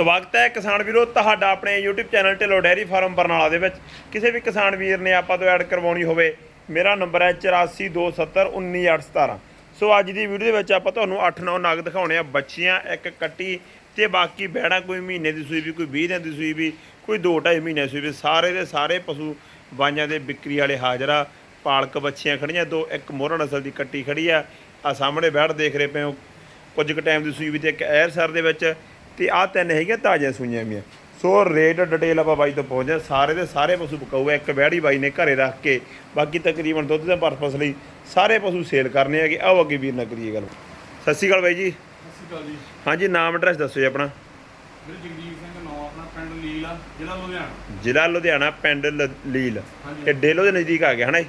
ਸਵਾਗਤ ਹੈ ਕਿਸਾਨ ਵੀਰੋ, ਤੁਹਾਡਾ ਆਪਣੇ YouTube channel Dhillon dairy farm Barnala ਦੇ ਵਿੱਚ। ਕਿਸੇ ਵੀ ਕਿਸਾਨ ਵੀਰ ਨੇ ਆਪਾਂ ਤੋਂ ਐਡ ਕਰਵਾਉਣੀ ਹੋਵੇ, ਮੇਰਾ ਨੰਬਰ ਹੈ 8427191817 ਸੋ ਅੱਜ ਦੀ ਵੀਡੀਓ ਦੇ ਵਿੱਚ ਆਪਾਂ ਤੁਹਾਨੂੰ 8-9 ਨਗ ਦਿਖਾਉਣੇ ਆ, ਬੱਚੀਆਂ, ਇੱਕ ਕੱਟੀ ਤੇ ਬਾਕੀ ਬੈੜਾ ਕੋਈ ਮਹੀਨੇ ਦੀ ਸੂਈ ਵੀ, ਕੋਈ 20 ਦਿਨ ਦੀ ਸੂਈ ਵੀ, ਕੋਈ 2-2.5 ਮਹੀਨੇ ਸੂਈ ਵੀ। ਸਾਰੇ ਦੇ ਸਾਰੇ ਪਸ਼ੂ ਬਾਈਆਂ ਦੇ ਵਿਕਰੀ ਵਾਲੇ ਹਾਜ਼ਰਾ ਪਾਲਕ ਬੱਚੀਆਂ ਖੜੀਆਂ, ਦੋ, ਇੱਕ ਮੋਹਰਾ ਨਸਲ ਦੀ ਕੱਟੀ ਖੜੀ ਆ। ਆ ਸਾਹਮਣੇ ਬੈੜ ਦੇਖ ਰਹੇ ਪਏ ਹੋ, ਕੁਝ ਕੁ ਟਾਈਮ ਦੀ ਸੂਈ ਵੀ ਤੇ ਇੱਕ ਐਰ ਸਰ ਦੇ ਵਿੱਚ। ਤੇ ਆ ਤਿੰਨ ਹੈਗੀਆਂ ਤਾਜ਼ੀਆਂ ਸੂਈਆਂ ਵੀਆਂ ਸੋ ਰੇਟ ਡਿਟੇਲ ਆਪਾਂ ਬਾਈ ਤੋਂ ਪਹੁੰਚਦੇ ਹਾਂ। ਸਾਰੇ ਦੇ ਸਾਰੇ ਪਸ਼ੂ ਬਕਾਊ ਇੱਕ ਵਹਿੜੀ ਬਾਈ ਨੇ ਘਰੇ ਰੱਖ ਕੇ। ਬਾਕੀ ਤਕਰੀਬਨ ਦੁੱਧ ਦੇ ਪਰਪਸ ਲਈ ਸਾਰੇ ਪਸ਼ੂ ਸੇਲ ਕਰਨੇ ਹੈਗੇ। ਆਓ ਅੱਗੇ ਵੀਰ ਨਾਲ ਕਰੀਏ ਗੱਲ। ਸਤਿ ਸ਼੍ਰੀ ਅਕਾਲ ਬਾਈ ਜੀ। ਸਤਿ ਸ਼੍ਰੀ ਅਕਾਲ ਜੀ। ਹਾਂਜੀ ਨਾਮ ਐਡਰੈਸ ਦੱਸੋ ਜੀ ਆਪਣਾ। ਮੇਰੇ ਜਗਦੀਪ ਸਿੰਘ ਨੌ ਆਪਣਾ ਪਿੰਡ ਲੀਲ ਆ ਜ਼ਿਲ੍ਹਾ ਲੁਧਿਆਣਾ। ਜ਼ਿਲ੍ਹਾ ਲੁਧਿਆਣਾ ਪਿੰਡ ਲੀਲ। ਇਹ ਡੇਲੋ ਦੇ ਨਜ਼ਦੀਕ ਆ ਗਿਆ ਹਨਾ ਜੀ?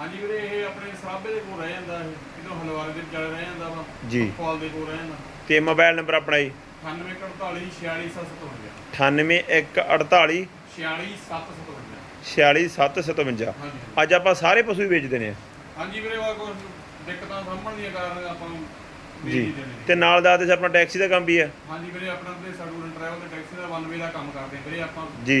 ਹਾਂਜੀ ਵੀਰੇ ਇਹ ਆਪਣੇ ਸਰਾਬੇ ਦੇ ਕੋਲ ਰਹਿ ਜਾਂਦਾ ਇਹ। ਕਿਦੋਂ ਹਲਵਾਰੇ ਦੇ ਵਿਚਾਲੇ ਰਹਿ ਜਾਂਦਾ ਵਾ। ਜੀ। ਫਾਲ ਦੇ ਕੋਲ ਰਹਿ ਜਾਂਦਾ। ਤੇ ਮੋਬਾਈਲ ਨੰਬਰ ਆਪਣਾ ਜੀ? 9848 46757 98148 46757 46757 ਹਾਂਜੀ ਅੱਜ ਆਪਾਂ ਸਾਰੇ ਪਸ਼ੂ ਹੀ ਵੇਚਦੇ ਨੇ। ਹਾਂਜੀ ਵੀਰੇ ਉਹ ਕੁਝ ਦਿੱਕਤਾਂ ਸਾਹਮਣ ਦੀਆਂ ਕਾਰਨ ਆਪਾਂ ਨੂੰ ਵੇਚ ਜੀ ਹੀ ਦੇਣੇ ਨੇ। ਤੇ ਨਾਲ ਦਾ ਤੇ ਆਪਣਾ ਟੈਕਸੀ ਦਾ ਕੰਮ ਵੀ ਹੈ। ਹਾਂਜੀ ਵੀਰੇ ਆਪਣਾ ਤੇ ਸਾਡੂਰਨ ਟਰੈਵਲ ਤੇ ਟੈਕਸੀ ਦਾ ਵਨ ਵੇ ਦਾ ਕੰਮ ਕਰਦੇ ਹਾਂ ਵੀਰੇ ਆਪਾਂ ਜੀ।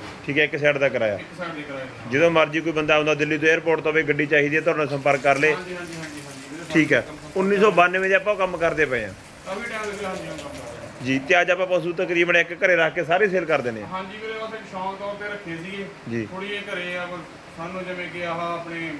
ਠੀਕ ਹੈ ਇੱਕ ਸਾਈਡ ਦਾ ਕਿਰਾਇਆ। ਇੱਕ ਸਾਈਡ ਦੇ ਕਿਰਾਏ ਦਾ ਜਦੋਂ ਮਰਜ਼ੀ ਕੋਈ ਬੰਦਾ ਆਉਂਦਾ ਦਿੱਲੀ ਤੋਂ 에ਅਰਪੋਰਟ ਤੋਂ ਵੀ ਗੱਡੀ ਚਾਹੀਦੀ ਹੈ ਤੁਹਾਡੇ ਨਾਲ ਸੰਪਰਕ ਕਰ ਲੇ। ਹਾਂਜੀ ਹਾਂਜੀ ਹਾਂਜੀ ਹਾਂਜੀ ਵੀਰੇ ਠੀਕ ਹੈ। 1992 ਦੇ ਆਪਾਂ ਉਹ ਕੰਮ ਕਰਦੇ ਪਏ ਆ ਕਾਫੀ ਟਾਈਮ ਦੇ ਵਿੱਚ ਹਾਂਜੀ ਹਾਂ ਕੰਮ ਕਰ ਰਹੇ ਹਾਂ। ਜੀ ਤੇ ਅੱਜ ਆਪਾਂ ਪਸ਼ੂ ਤਕਰੀਬਨ ਇੱਕ ਘਰੇ ਰੱਖ ਕੇ ਸਾਰੇ ਸੇਲ ਕਰ ਦਿੰਦੇ ਆ ਹਾਂਜੀ ਵੀਰੇ ਬਸ ਇੱਕ ਸ਼ੌਂਕ ਤੌਰ ਤੇ ਰੱਖੇ ਸੀਗੇ। ਜੀ। ਥੋੜੀ ਇਹ ਘਰੇ ਆ ਬਸ ਸਾਨੂੰ ਜਿਵੇਂ ਕਿ ਆਹ ਆਪਣੇ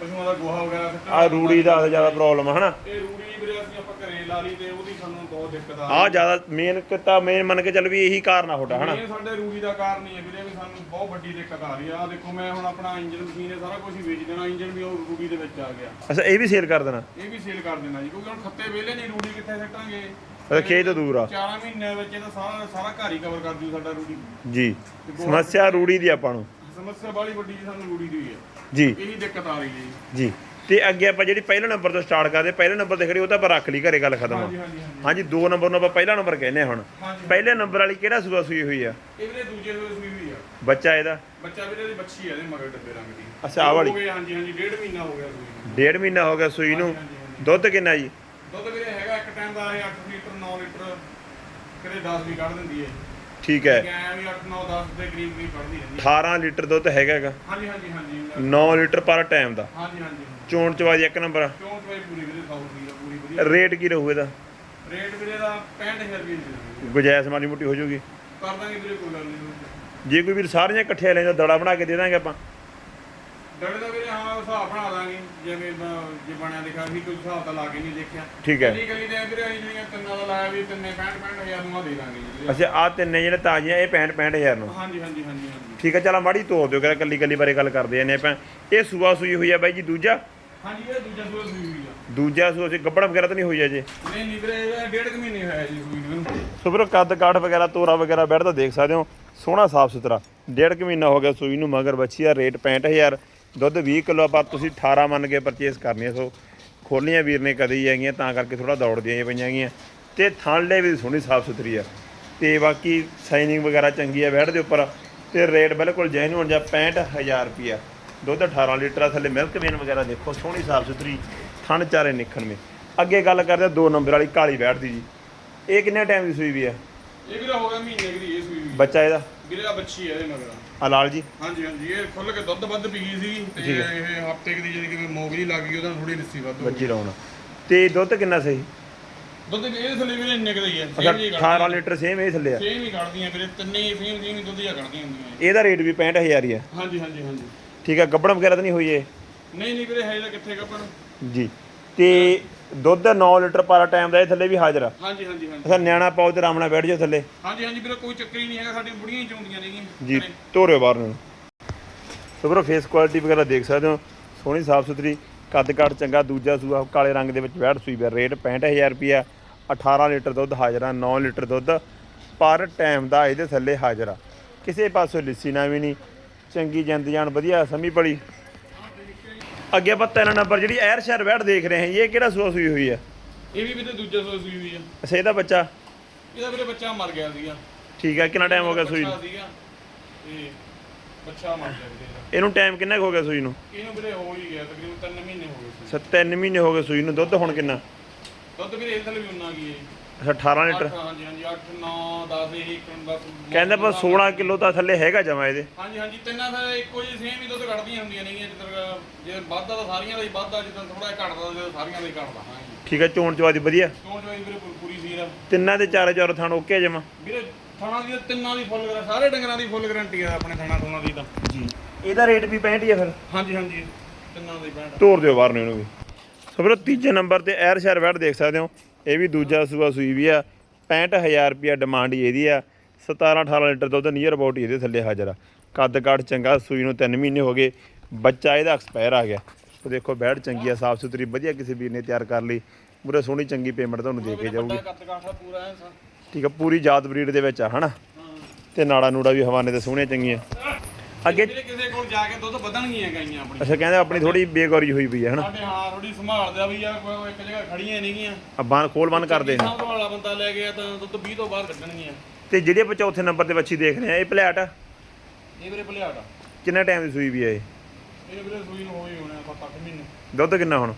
ਪਸ਼ੂਆਂ ਦਾ ਗੋਹਾ ਵਗੈਰਾ ਸਿੱਟਣ ਆ ਰੂੜੀ ਦਾ ਜ਼ਿਆਦਾ ਪ੍ਰੋਬਲਮ ਹੈ ਹਨਾ? ਇਹ ਰੂੜੀ ਵੀਰੇ ਅਸੀਂ ਆਪਾਂ ਘਰੇ ਲਾ ਲਈ ਤੇ ਉਹਦੀ ਸਾਨੂੰ ਬਹੁਤ ਦਿੱਕਤ ਆ। ਆ ਜ਼ਿਆਦਾ ਮੇਨ ਕਿਤਾ ਮੇਨ ਮੰਨ ਕੇ ਚੱਲ ਵੀ ਇਹੀ ਕਾਰਨ ਆ ਤੁਹਾਡਾ ਹਨਾ? ਇਹ ਸਾਡੇ ਰੂੜੀ ਦਾ ਕਾਰਨ ਹੀ ਹੈ ਵੀਰੇ ਵੀ ਸਾਨੂੰ ਬਹੁਤ ਵੱਡੀ ਦਿੱਕਤ ਆ ਰਹੀ ਆ। ਆਹ ਦੇਖੋ ਮੈਂ ਹੁਣ ਆਪਣਾ ਇੰਜਨ ਮਸ਼ੀਨ ਇਹ ਸਾਰਾ ਕੁਝ ਵੇਚ ਦੇਣਾ। ਇੰਜਨ ਵੀ ਉਹ ਰੂੜੀ ਦੇ ਵਿੱਚ ਆ ਗਿਆ। ਅੱਛਾ ਇਹ ਵੀ ਸੇਲ ਕਰ ਦੇਣਾ? ਇਹ ਵੀ ਸੇਲ ਕਰ ਦੇਣਾ ਜੀ ਕਿਉਂਕਿ ਹੁਣ ਖੱਤੇ ਵੇਲੇ ਨਹੀਂ ਰੂੜੀ ਕਿੱਥੇ ਸੱਟਾਂਗੇ? ਅੱਛਾ ਖੇਤ ਤੋਂ ਦੂਰ ਆ। ਚਾਰਾਂ ਮਹੀਨਿਆਂ ਵਿੱਚ ਇਹਦਾ ਸਾਰਾ ਸਾਰਾ ਘਰ ਹੀ ਕਵਰ ਕਰ ਜੂ ਸਾਡਾ ਰੂੜੀ। ਜੀ। ਸਮੱਸਿਆ ਰੂੜੀ ਦੀ ਆਪਾਂ ਨੂੰ। ਸਮੱਸਿਆ ਬਾਲੀ ਵੱਡੀ ਜੀ ਸਾਨੂੰ ਰੂੜੀ ਦੀ ਹੋਈ ਹੈ। ਜੀ। ਇਹੀ ਦਿੱਕਤ ਆ ਰਹੀ ਹੈ ਜੀ। ਜੀ। ਤੇ ਅੱਗੇ ਆਪਾਂ ਜਿਹੜੀ ਪਹਿਲੇ ਨੰਬਰ ਤੋਂ ਸਟਾਰਟ ਕਰਦੇ ਪਹਿਲੇ ਨੰਬਰ ਤੇ ਖੜੀ ਉਹ ਤਾਂ ਆਪਾਂ ਰੱਖ ਲਈ ਘਰੇ ਗੱਲ ਖਤਮ। ਆ ਹਾਂਜੀ ਹਾਂਜੀ ਹਾਂਜੀ। ਹਾਂਜੀ ਦੋ ਨੰਬਰ ਨੂੰ ਆਪਾਂ ਪਹਿਲਾ ਨੰਬਰ ਕਹਿੰਦੇ ਹਾਂ ਹੁਣ। ਹਾਂਜੀ। ਪਹਿਲੇ ਨੰਬਰ ਵਾਲੀ ਕਿਹੜਾ ਸੂਆ ਸੂਈ ਹੋਈ ਆ? ਇਹ ਵੀਰੇ ਦੂਜੇ ਸੂਏ ਸੂਈ ਹੋਈ ਆ। ਬੱਚਾ ਇਹਦਾ? ਬੱਚਾ ਵੀਰੇ ਦੀ ਬੱਚੀ ਆ ਇਹਦੇ ਮਗਰ ਡੱਬੇ ਰੰਗ ਦੀ। ਅੱਛਾ, ਆਹ ਵਾਲੀ। ਹੋ ਗਏ ਹਾਂਜੀ ਹਾਂਜੀ ਡੇਢ ਮਹੀਨਾ ਹੋ ਗਿਆ ਸੂਈ ਨੂੰ। ਡੇਢ ਮਹੀਨਾ ਹੋ ਗਿਆ ਸੂਈ ਨੂੰ। ਹਾਂਜੀ, ਹਾਂਜੀ। ਦੁੱਧ ਕਿੰਨਾ ਜੀ? ਦੁੱਧ ਵੀਰੇ ਹੈਗਾ ਇੱਕ ਟਾਈਮ ਦਾ ਇਹ 8 ਲੀਟਰ 9 ਲੀਟਰ ਕਿਤੇ 10 ਵੀ ਕੱਢ ਦਿੰਦੀ ਹੈ। ਠੀਕ ਹੈ। ਗੈਂ ਵੀ 8 9 10 ਦੇ ਕਰੀਬ ਵੀ ਕੱਢਦੀ ਰਹਿੰਦੀ ਹੈ। 18 ਲੀਟਰ ਦੁੱਧ ਹੈਗਾ ਹੈਗਾ। ਹਾਂਜੀ ਹਾਂਜੀ ਹਾਂਜੀ। 9 ਲੀਟਰ ਪਰ ਟਾਈਮ ਦਾ। ਹਾਂਜੀ ਹਾਂਜੀ ਚੋਣ ਚਵਾਜੀ ਇੱਕ ਨੰਬਰ ਪੂਰੀ ਵੀਰੇ ਦੀ ਆ ਪੂਰੀ ਵਧੀਆ। ਰੇਟ ਕੀ ਰਹੂ ਇਹਦਾ? ਰੇਟ ਵੀਰੇ ਦਾ 65000 ਰੁਪਏ ਦੀ ਦੇ ਗੁਜਾਇਸ਼ ਮਾੜੀ ਮੋਟੀ ਹੋ ਜਾਊਗੀ। ਕਰ ਦਾਂਗੇ ਵੀਰੇ ਕੋਈ ਗੱਲ ਨਹੀਂ। ਜੇ ਕੋਈ ਵੀਰ ਸਾਰੀਆਂ ਇਕੱਠੀਆਂ ਲੈਂਦਾ ਦੜਾ ਬਣਾ ਕੇ ਦੇ ਦਾਂਗੇ ਆਪਾਂ। ਡੜੇ ਦਾ ਵੀਰੇ ਹਿਸਾਬ ਬਣਾ ਦਾਂਗੇ ਜਿਵੇਂ ਜੇ ਬਣਿਆ ਦਿਖਾ ਵੀ ਕੋਈ ਹਿਸਾਬ ਤਾਂ ਲਾ ਕੇ ਨਹੀਂ ਦੇਖਿਆ। ਠੀਕ ਹੈ। ਕੱਲੀ ਦੇ ਵੀਰੇ ਅਸੀਂ ਜਿਹੜੀਆਂ ਤਿੰਨਾਂ ਦਾ ਲਾਇਆ ਵੀ ਤਿੰਨੇ 65 65000 ਨੂੰ ਆ ਦੇ ਦਾਂਗੇ ਜੀ। ਅੱਛਾ ਆ ਤਿੰਨੇ ਜਿਹੜੇ ਤਾਜ਼ੀਆਂ ਇਹ 65 65000 ਨੂੰ? ਹਾਂਜੀ ਹਾਂਜੀ ਹਾਂਜੀ ਹਾਂਜੀ। ਠੀਕ ਹੈ ਚਲ ਮਾੜੀ ਤੋੜ ਦਿਓ ਕਿ ਕੱਲੀ ਕੱਲੀ ਬਾਰੇ ਗੱਲ ਕਰਦੇ ਆਂ ਨੇ ਆਪਾਂ। ਇਹ ਸੂਆ ਸੂਈ ਹੋਈ ਆ ਬਾਈ ਜੀ ਦੂਜਾ? ਹਾਂਜੀ ਇਹ ਦੂਜਾ ਸੂਆ ਸੂਈ ਹੋਈ ਆ। ਦੂਜਾ ਸੂਆ ਸੀ ਗੱਬੜ ਵਗੈਰਾ ਤਾਂ ਨਹੀਂ ਹੋਈ ਅਜੇ? ਨਹੀਂ ਨਹੀਂ ਵੀਰੇ ਇਹਦਾ ਡੇਢ ਕੁ ਮਹੀਨੇ ਹੋਇਆ ਜੀ ਸੂਈ ਨੂੰ। ਸੋ ਵੀਰੋ ਕੱਦ ਕਾਠ ਵਗੈਰਾ ਤੋਰਾ ਵਗੈਰਾ ਬੈਠ ਤਾਂ ਦੇਖ ਸਕਦੇ ਹੋ। ਸੋਹਣਾ ਸਾਫ਼ ਸੁਥਰਾ। ਡੇਢ ਕੁ ਮਹੀਨਾ ਹੋ ਗਿਆ ਸੂਈ ਨੂੰ ਮਗਰ ਬੱਚੀ ਆ ਰੇਟ 65000 ਦੁੱਧ 20 ਕਿਲੋ ਆਪਾਂ ਤੁਸੀਂ 18 ਮੰਨ ਕੇ ਪਰਚੇਸ ਕਰਨੀ ਆ, ਸੋ ਖੋਲੀਆਂ ਵੀਰ ਨੇ ਕਦੇ ਹੀ ਹੈਗੀਆਂ ਤਾਂ ਕਰਕੇ ਥੋੜਾ ਦੌੜਦੀਆਂ ਜਿਹੀਆਂ ਪਈਆਂ ਹੈਗੀਆਂ ਤੇ ਥਣਲੇ ਵੀ ਸੋਹਣੀ ਸਾਫ਼ ਸੁਥਰੀ ਆ। ਤੇ ਬਾਕੀ ਸਾਈਨਿੰਗ ਵਗੈਰਾ ਚੰਗੀ ਆ ਬੈਠ ਦੇ ਉੱਪਰ। ਤੇ ਰੇਟ ਬਿਲਕੁਲ ਜੈਨੂਨ ਜਾਂ 65000 ਰੁਪਿਆ ਦੁੱਧ 18 ਲੀਟਰ ਆ ਥੱਲੇ ਮਿਲਕ ਵੇਨ ਵਗੈਰਾ ਦੇਖੋ, ਸੋਹਣੀ ਸਾਫ਼ ਸੁਥਰੀ, ਥਣ ਚਾਰੇ ਨਿਕਣ ਮੇ ਅੱਗੇ ਗੱਲ ਕਰਦੇ ਆ ਦੋ ਨੰਬਰ ਵਾਲੀ ਕਾਲੀ ਬੈਠਦੀ ਜੀ। ਇਹ ਕਿੰਨੇ ਟਾਈਮ ਦੀ ਸੂਈ ਵੀ ਆ? ਇਹ ਵੀਰੇ ਹੋ ਗਿਆ ਮਹੀਨੇ ਦੀ। ਬੱਚਾ ਇਹਦਾ? ਵੀਰੇ ਆ ਬੱਚੀ ਹੈ ਇਹਦੇ ਮਗਰ। ਆ ਲਾਲ ਜੀ? ਹਾਂਜੀ ਹਾਂਜੀ ਇਹ ਖੁੱਲ ਕੇ ਦੁੱਧ ਵੱਧ ਪੀ ਗਈ ਸੀ ਤੇ ਠੀਕ ਇਹ ਹਫ਼ਤੇ ਦੀ ਜਿਹੜੀ ਕਿ ਮੋਗਲੀ ਲੱਗ ਗਈ ਉਹਦਾ ਥੋੜੀ ਲੱਸੀ ਵੱਧ ਹੋ ਗਈ। ਬੱਚੀ ਤੇ ਦੁੱਧ ਕਿੰਨਾ ਸਹੀ? ਦੁੱਧ ਇਹਦੇ ਥੱਲੇ ਵੀਰੇ ਇੰਨੇ ਕੁ ਦਾ ਹੀ ਹੈ ਅੱਛਾ ਸੇਮ ਜੀ 18 ਲੀਟਰ ਸੇਮ ਇਹ ਥੱਲੇ ਆ। ਸੇਮ ਹੀ ਕੱਢਦੀਆਂ ਵੀਰੇ ਤਿੰਨੇ ਹੀ ਸੇਮ ਸੇਮ ਹੀ ਦੁੱਧ ਜਿਹਾ ਕੱਢਦੀਆਂ ਹੁੰਦੀਆਂ ਇਹਦਾ ਰੇਟ ਵੀ 65000 ਹੀ ਆ। ਹਾਂਜੀ ਹਾਂਜੀ ਹਾਂਜੀ। ਠੀਕ ਆ ਗੱਬੜ ਵਗੈਰਾ ਤਾਂ ਨਹੀਂ ਹੋਈ ਇਹ? ਨਹੀਂ ਨਹੀਂ ਵੀਰੇ ਹੈ ਤਾਂ ਕਿੱਥੇ ਕੱਪਣ ਜੀ। ਤੇ ਦੁੱਧ 9 ਲੀਟਰ ਪਰ ਟਾਈਮ ਦਾ ਇਹ ਥੱਲੇ ਵੀ ਹਾਜ਼ਰ ਆ। ਹਾਂਜੀ ਹਾਂਜੀ ਹਾਂਜੀ। ਅੱਛਾ ਨਿਆਣਾ ਪਾਓ ਤੇ ਆਰਾਮ ਨਾਲ ਬੈਠ ਜਾਓ ਥੱਲੇ। ਹਾਂਜੀ ਹਾਂਜੀ ਵੀਰੇ ਕੋਈ ਚੱਕਰ ਹੀ ਨਹੀਂ ਹੈਗਾ ਸਾਡੀ ਬੁੜੀਆਂ ਹੀ ਚਾਉਂਦੀਆਂ ਨੇਗੀਆਂ। ਜੀ ਘਰੇ। ਤੋਰਿਓ ਬਾਹਰ ਨੂੰ। ਸੋ ਵੀਰੋ ਫੇਸ ਕੁਆਲਿਟੀ ਵਗੈਰਾ ਦੇਖ ਸਕਦੇ ਹੋ। ਸੋਹਣੀ ਸਾਫ਼ ਸੁਥਰੀ ਕੱਦ ਕਾਠ ਚੰਗਾ ਦੂਜਾ ਸੂਆ ਕਾਲੇ ਰੰਗ ਦੇ ਵਿੱਚ ਬੈਠ ਸੂਈ ਪਿਆ। ਰੇਟ 65000 ਰੁਪਿਆ 18 ਲੀਟਰ ਦੁੱਧ ਹਾਜ਼ਰ ਆ 9 ਲੀਟਰ ਦੁੱਧ ਪਰ ਟਾਈਮ ਦਾ ਇਹਦੇ ਥੱਲੇ ਹਾਜ਼ਰ ਆ। ਕਿਸੇ ਪਾਸੋਂ ਲਿੱਸੀ ਨਾ ਵੀ ਨਹੀਂ। ਚੰਗੀ ਜਿੰਦ ਜਾਨ ਵਧੀਆ ਸਮੀ ਪੜੀ ਅੱਗੇ ਆਪਾਂ ਤਿੰਨ ਨੰਬਰ ਜਿਹੜੀ ਐਰ ਸ਼ਹਿਰ ਵੈੜ ਦੇਖ ਰਹੇ ਹਾਂ ਇਹ ਕਿਹੜਾ ਸੂਆ ਸੂਈ ਹੋਈ ਆ? ਇਹ ਵੀ ਵੀਰੇ ਦੂਜਾ ਸੂਆ ਸੂਈ ਹੋਈ ਆ। ਅੱਛਾ ਇਹਦਾ ਬੱਚਾ? ਇਹਦਾ ਵੀਰੇ ਬੱਚਾ ਮਰ ਗਿਆ ਸੀਗਾ। ਠੀਕ ਹੈ ਕਿੰਨਾ ਟਾਈਮ ਹੋ ਗਿਆ ਸੂਈ ਨੂੰ? ਬੱਚਾ ਸੀਗਾ ਤੇ ਬੱਚਾ ਮਰ ਗਿਆ ਵੀਰੇ ਇਹਦਾ। ਇਹਨੂੰ ਟਾਈਮ ਕਿੰਨਾ ਹੋ ਗਿਆ ਸੂਈ ਨੂੰ? ਇਹਨੂੰ ਵੀਰੇ ਹੋ ਹੀ ਗਿਆ ਤਕਰੀਬਨ 3 ਮਹੀਨੇ ਹੋ ਗਏ ਸੀ। ਅੱਛਾ ਤਿੰਨ ਮਹੀਨੇ ਹੋ ਗਏ ਸੂਈ ਨੂੰ ਦੁੱਧ ਹੁਣ ਕਿੰਨਾ? ਦੁੱਧ ਵੀਰੇ ਇਸ ਥਲੇ ਵੀ ਉਨਾ ਕੀ ਹੈ ਅੱਛਾ 18 ਲੀਟਰ? ਹਾਂਜੀ ਹਾਂਜੀ 8 9 10 ਇਹ 10 ਕਹਿੰਦੇ ਪਰ 16 ਕਿਲੋ ਤਾਂ ਥੱਲੇ ਹੈਗਾ ਜਮਾ ਇਹਦੇ। ਹਾਂਜੀ ਹਾਂਜੀ ਤਿੰਨਾਂ ਦਾ ਇੱਕੋ ਜਿਹੀ ਸੇਮ ਹੀ ਦੁੱਧ ਕੱਢਦੀਆਂ ਹੁੰਦੀਆਂ ਨੇਗੀਆਂ ਜਿੱਦਾਂ ਜੇ ਵੱਧਦਾ ਤਾਂ ਸਾਰੀਆਂ ਦਾ ਹੀ ਵੱਧਦਾ ਜਿੱਦਾਂ ਥੋੜਾ ਜਿਹਾ ਘਟਦਾ ਤਾਂ ਸਾਰੀਆਂ ਦਾ ਹੀ ਘਟਦਾ ਹਾਂਜੀ। ਠੀਕ ਹੈ ਚੋਣ ਚਵਾਦੀ ਵਧੀਆ? ਕਿਉਂ ਜੋ ਵੀਰੇ ਪੂ- ਪੂਰੀ ਸੀਰ ਆ। ਤਿੰਨਾਂ ਦੇ ਚਾਰੇ ਚਾਰ ਥਣ ਓਕੇ ਜਮਾ? ਵੀਰੇ ਥਾਣਾ ਦੀ ਤਾਂ ਤਿੰਨਾਂ ਦੀ ਫੁੱਲ ਗਾਰੰਟੀ ਸਾਰੇ ਡੰਗਰਾਂ ਦੀ ਫੁੱਲ ਗਾਰੰਟੀ ਆ ਆਪਣੇ ਥਾਣਾ ਥਾਣਾ ਦੀ ਤਾਂ। ਜੀ। ਇਹਦਾ ਰੇਟ ਵੀ 65 ਹੀ ਆ ਫਿਰ? ਹਾਂਜੀ ਹਾਂਜੀ ਤਿੰਨਾਂ ਦੀ ਪੈਂਟ ਤੋਰ ਦਿਓ ਬਾਹਰ ਨੂੰ ਇਹਨੂੰ ਵੀ। ਸੋ ਵੀਰੋ ਤੀਜੇ ਨੰਬਰ ਤੇ ਐਰ ਸ਼ਹਿਰ ਵੈਟ ਦੇਖ ਸਕਦੇ ਹੋ। ਇਹ ਵੀ ਦੂਜਾ ਸੂਆ ਸੂਈ ਵੀ ਆ। 65000 ਰੁਪਿਆ ਡਿਮਾਂਡ ਇਹਦੀ ਆ। 17 18 ਲੀਟਰ ਦੁੱਧ ਨੀਅਰ ਅਬਾਊਟ ਇਹਦੇ ਥੱਲੇ ਹਾਜ਼ਰ ਆ। ਕੱਦ ਕਾਠ ਚੰਗਾ, ਸੂਈ ਨੂੰ 3 ਮਹੀਨੇ ਹੋ ਗਏ। ਬੱਚਾ ਇਹਦਾ ਐਕਸਪਾਇਰ ਆ ਗਿਆ। ਉਹ ਦੇਖੋ ਬੈੜ ਚੰਗੀ ਆ ਸਾਫ਼ ਸੁਥਰੀ ਵਧੀਆ ਕਿਸੇ ਵੀਰ ਨੇ ਤਿਆਰ ਕਰ ਲਈ। ਪੂਰਾ ਸੋਹਣੀ ਚੰਗੀ ਪੇਮੈਂਟ ਤੁਹਾਨੂੰ ਦੇ ਕੇ ਜਾਊਗੀ। ਠੀਕ ਆ, ਪੂਰੀ ਜਾਤ ਬਰੀਡ ਦੇ ਵਿੱਚ ਆ, ਹਨਾ? ਹਾਂ ਤੇ ਨਾੜਾ ਨੂੜਾ ਵੀ ਹਵਾਨੇ ਤੇ ਸੋਹਣੀਆਂ ਚੰਗੀਆਂ। ਅੱਗੇ ਵੀਰੇ ਕਿਸੇ ਕੋਲ ਜਾ ਕੇ ਦੁੱਧ ਵਧਣਗੀਆਂ ਗਾਈਆਂ ਆਪਣੀ ਅੱਛਾ ਕਹਿੰਦੇ ਆਪਣੀ ਥੋੜੀ ਬੇਗੌਰੀ ਹੋਈ ਪਈ ਆ ਹਨਾ? ਸਾਡੇ ਹਾਂ ਥੋੜੀ ਸੰਭਾਲਦੇ ਵੀ ਆ ਕੋਈ ਇੱਕ ਜਗ੍ਹਾ ਖੜੀਆਂ ਨਹੀਂਗੀਆਂ ਆ ਬੰਨ ਖੋਲ ਬੰਨ ਕਰਦੇ ਨੇ। ਸਾਹਮਣੇ ਵਾਲਾ ਬੰਦਾ ਲੈ ਗਿਆ ਤਾਂ ਦੁੱਧ 20 ਤੋਂ ਬਾਅਦ ਕੱਢਣਗੀਆਂ। ਤੇ ਜਿਹੜੇ ਆਪਾਂ ਚੌਥੇ ਨੰਬਰ ਤੇ ਬੱਚੀ ਦੇਖ ਰਹੇ ਆ ਇਹ ਪਲੈਟ ਆ? ਇਹ ਵੀਰੇ ਭਲਿਆੜਾ ਕਿੰਨਾ ਟਾਈਮ ਦੀ ਸੂਈ ਵੀ ਆ ਇਹ? ਇਹ ਵੀਰੇ ਸੂਈ ਨੂੰ ਹੋਈ ਹੋਣਾ 7-8 ਮਹੀਨੇ। ਦੁੱਧ ਕਿੰਨਾ ਹੁਣ?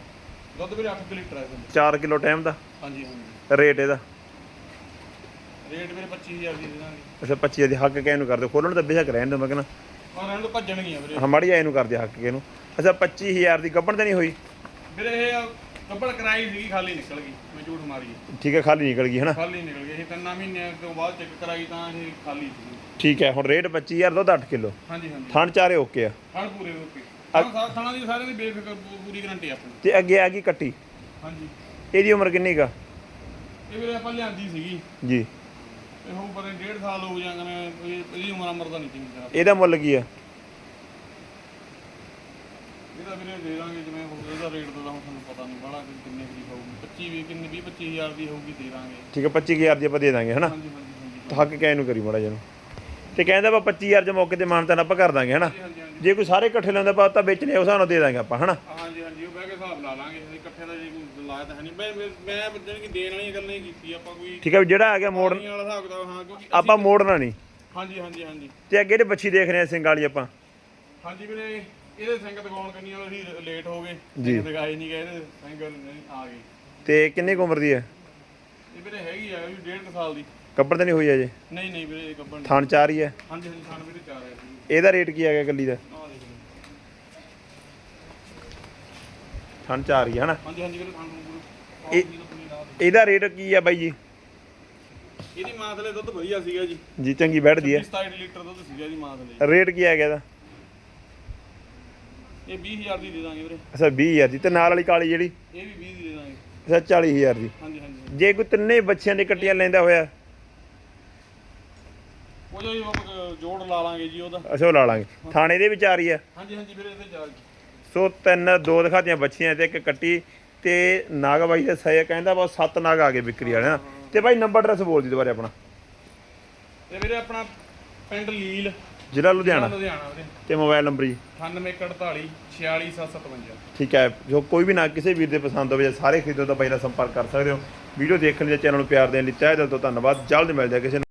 ਦੁੱਧ ਵੀਰੇ 8 ਲੀਟਰ ਹੈ ਇਹਦਾ। 4 ਕਿਲੋ ਟਾਈਮ ਦਾ? ਹਾਂਜੀ ਹਾਂਜੀ। ਰੇਟ ਇਹਦਾ? ਰੇਟ ਵੀਰੇ 25000 ਦੀ ਦੇ ਦਾਂਗੇ। ਅੱਛਾ 25 ਦੀ ਹੱਕ ਕਹਿ ਨੂੰ ਕਰਦੇ? ਖੋਲਣ ਤਾਂ ਬੇਸ਼ੱਕ ਰਹਿਣ ਦੋ ਮੈਂ ਕਹਿੰਦਾ। ਔਰ ਇਹਨਾਂ ਨੂੰ ਭੱਜਣਗੀਆਂ ਵੀਰੇ। ਹਾਂ ਮਾੜੀ ਆਏ ਨੂੰ ਕਰਦੇ ਹੱਕ ਕੇ ਨੂੰ ਅੱਛਾ 25000 ਦੀ ਗੱਬਣ ਤਾਂ ਨਹੀਂ ਹੋਈ? ਵੀਰੇ ਇਹ ਕੱਪੜ ਕਰਾਈ ਸੀਗੀ ਖਾਲੀ ਨਿਕਲ ਗਈ। ਮੈਂ ਝੂਠ ਮਾਰੀ। ਠੀਕ ਹੈ ਖਾਲੀ ਨਿਕਲ ਗਈ ਹਨਾ? ਖਾਲੀ ਨਿਕਲ ਗਈ। ਇਹ ਤਿੰਨਾਂ ਮਹੀਨਿਆਂ ਤੋਂ ਬਾਅਦ ਚੈੱਕ ਕਰਾਈ ਤਾਂ ਇਹ ਖਾਲੀ ਸੀ ਠੀਕ ਹੈ ਹੁਣ ਰੇਟ 25000 ਦੁੱਧ 8 ਕਿਲੋ। ਹਾਂਜੀ ਹਾਂਜੀ। ਥਣ ਚਾਰੇ ਓਕੇ ਆ। ਹਣ ਪੂਰੇ ਓਕੇ। ਹਾਂ ਖਾਣਾ ਦੀ ਸਾਰਿਆਂ ਦੀ ਬੇਫਿਕਰ ਪੂਰੀ ਗਾਰੰਟੀ ਆਪਣੀ। ਤੇ ਅੱਗੇ ਆ ਗਈ ਕੱਟੀ। ਹਾਂਜੀ। ਇਹਦੀ ਉਮਰ ਕਿੰਨੀ ਕਾ ਇਹ ਵੀਰੇ ਆਪਾਂ ਲਿਆਂਦੀ ਸੀਗੀ। ਜੀ। ਇਹ ਨਹੀਂ ਡੇਢ ਸਾਲ ਹੋ ਜਾਂਦੇ ਨੇ ਇਹ- ਇਹਦੀ ਉਮਰ ਅਮਰ ਦਾ ਨਹੀਂ ਚੰਗੀ ਤਰ੍ਹਾਂ। ਇਹਦਾ ਮੁੱਲ ਕੀ ਆ? ਇਹਦਾ ਵੀਰੇ ਦੇ ਦਾਂਗੇ ਜਿਵੇਂ ਹੋ ਇਹਦਾ ਰੇਟ ਦਾ ਤਾਂ ਹੁਣ ਤੁਹਾਨੂੰ ਪਤਾ ਨਹੀਂ ਬੜਾ ਕਿੰਨੇ ਦੀ ਹੋਊਗੀ। 25 ਵੀ ਕਿੰਨੇ 20 25000 ਦੀ ਹੋਊਗੀ ਦੇ ਦਾਂਗੇ। ਠੀਕ ਹੈ 25000 ਦੀ ਆਪਾਂ ਦੇ ਦਾਂਗੇ ਹਨਾ? ਹਾਂਜੀ ਹਾਂਜੀ ਹਾਂਜੀ ਤਾਂ ਹੱਕ ਕਹਿ ਨੂੰ ਕਰੀ ਮਾੜਾ ਜਿਹਨੂੰ ਤੇ ਕਹਿੰਦਾ ਆਪਾਂ 25000 ਦੇ ਮੌਕੇ ਤੇ ਮਾਨਤਾ ਆਪਾਂ ਕਰ ਦਾਂਗੇ ਹਨਾ? ਜੇ ਕੋਈ ਸਾਰੇ ਇਕੱਠੇ ਲੈਂਦਾ ਆਪਾਂ ਤਾਂ ਵੇਚਣੇ ਉਸ ਹਿਸਾਬ ਨਾਲ ਦੇ ਦਾਂਗੇ ਆਪਾਂ ਹਨਾ? ਹਾਂਜੀ ਉਹ ਬਹਿ ਕੇ ਹਿਸਾਬ ਲਾ ਲਾਂਗੇ ਅਸੀਂ ਇਕੱਠੇ ਦਾ ਜੇ ਕੋਈ ਲਾਇਆ ਤਾਂ ਹੈ ਨਹੀਂ। ਮੈਂ ਮੈਂ- ਮੈਂ ਬੰਦੇ ਕਿ ਦੇਣ ਵਾਲੀਆਂ ਗੱਲਾਂ ਹੀ ਕੀਤੀ ਆਪਾਂ ਕੋਈ ਠੀਕ ਹੈ ਵੀ ਜਿਹੜਾ ਆ ਗਿਆ ਮੋੜ ਪਾਣੀ ਵਾਲਾ ਹਿਸਾਬ ਕਿਤਾਬ ਹਾਂ ਕਿਉਂਕਿ ਆਪਾਂ ਮੋੜਨਾ ਨਹੀਂ। ਹਾਂਜੀ ਹਾਂਜੀ ਹਾਂਜੀ। ਤੇ ਅੱਗੇ ਜਿਹੜੇ ਬੱਚੀ ਦੇਖ ਰਹੇ ਆ ਸਿੰਘ ਵਾਲੀ ਆਪਾਂ। ਹਾਂਜੀ ਵੀਰੇ ਇਹਦੇ ਸਿੰਘ ਦਿਖਾਉਣ ਕੰਨੀ ਵਾਲੇ ਅਸੀਂ ਲੇਟ ਹੋ ਗਏ। ਜੀ। ਦਿਖਾਏ ਨਹੀਂ ਗਏ ਇਹਦੇ ਸਿੰਘ ਨਹੀਂ ਆ ਗਏ। ਤੇ ਕਿੰਨੀ ਕੁ ਉਮਰ ਦੀ ਹੈ? ਇਹ ਵੀਰੇ ਹੈਗੀ ਆ ਵੀ ਡੇਢ ਕੁ ਸਾਲ ਦੀ। ਕੱਪੜ ਤਾਂ ਨਹੀਂ ਹੋਈ ਅਜੇ? ਨਹੀਂ ਨਹੀਂ ਵੀਰੇ ਕੱਪਣ ਥਣ ਚਾਰ ਹੀ ਹੈ। ਹਾਂਜੀ ਹਾਂਜੀ ਖਾਣ ਵੀਰੇ ਚਾਰ ਹੈ। ਇਹਦਾ ਰੇਟ ਕੀ ਆ ਗਿਆ ਗੱਲੀ ਦਾ ਆਹ ਦੇਖ ਲਓ ਥਣ ਚਾਰ ਹੀ ਹੈ ਹਨਾ? ਹਾਂਜੀ ਹਾਂਜੀ ਵੀਰੇ ਖਾਣ ਨੂੰ ਇਹ- ਇਹਦਾ ਰੇਟ ਕੀ ਆ ਬਾਈ ਜੀ? ਇਹਦੀ ਮਾਂ ਥਲੇ ਦੁੱਧ ਵਧੀਆ ਸੀਗਾ ਜੀ। ਜੀ ਚੰਗੀ ਬੈਠਦੀ ਹੈ। 27 ਲੀਟਰ ਦੁੱਧ ਸੀਗਾ ਜੀ ਮਾਂ ਥਲੇ ਰੇਟ ਕੀ ਆ ਗਿਆ ਇਹਦਾ? ਇਹ 20000 ਦੀ ਦੇ ਦਾਂਗੇ ਵੀਰੇ। ਅੱਛਾ 20000 ਦੀ ਤੇ ਨਾਲ ਵਾਲੀ ਕਾਲੀ ਜਿਹੜੀ? ਇਹ ਵੀ 20 ਦੀ ਦੇ ਦਾਂਗੇ। ਅੱਛਾ 40000 ਦੀ। ਹਾਂਜੀ ਹਾਂਜੀ ਜੇ ਕੋਈ ਤਿੰਨੇ ਬੱਚਿਆਂ ਦੇ ਕੱਟੀਆਂ ਲੈਂਦਾ ਹੋਇਆ? ਉਹ ਜੋ ਜੋੜ ਲਾ ਲਾਂਗੇ ਜੀ ਉਹਦਾ। ਅੱਛਾ ਉਹ ਲਾ ਲਾਂਗੇ। ਥਾਣੇ ਦੇ ਵਿਚਾਰ ਆ। ਹਾਂਜੀ ਹਾਂਜੀ ਵੀਰੇ ਇਹਦੇ ਚਾਰ ਸੋ ਤਿੰਨ ਦੋ ਦਿਖਾਤੀਆਂ ਬੱਚੀਆਂ ਤੇ ਇੱਕ ਕੱਟੀ ਤੇ ਨਾਗ ਬਾਈ ਦੇ ਸਹੀ ਕਹਿੰਦਾ ਬਸ ਸੱਤ ਨਾਗ ਆ ਗਏ ਵਿਕਰੀ ਵਾਲੇ ਨਾ ਤੇ ਬਾਈ ਨੰਬਰ ਐਡਰੈਸ ਬੋਲ ਦੀ ਦੁਬਾਰੇ ਆਪਣਾ। ਤੇ ਵੀਰੇ ਆਪਣਾ ਪਿੰਡ ਲੀਲ ਜ਼ਿਲ੍ਹਾ ਲੁਧਿਆਣਾ। ਲੁਧਿਆਣਾ ਵੀਰੇ। ਤੇ ਮੋਬਾਈਲ ਨੰਬਰ ਜੀ। 9848 46757 ਠੀਕ ਹੈ ਜੋ ਕੋਈ ਵੀ ਨਾ ਕਿਸੇ ਵੀਰ ਦੇ ਪਸੰਦ ਹੋਵੇ ਜਾਂ ਸਾਰੇ ਖਰੀਦੋ ਤਾਂ ਬਾਈ ਨਾਲ ਸੰਪਰਕ ਕਰ ਸਕਦੇ ਹੋ। ਵੀਡੀਓ ਦੇਖਣ ਲਈ ਚੈਨਲ ਨੂੰ ਪਿਆਰ ਦੇਣ ਲਈ ਤਹਿ ਦਿਲ ਤੋਂ ਧੰਨਵਾਦ। ਜਲਦ ਮਿਲਦੇ ਹਾਂ ਕਿਸੇ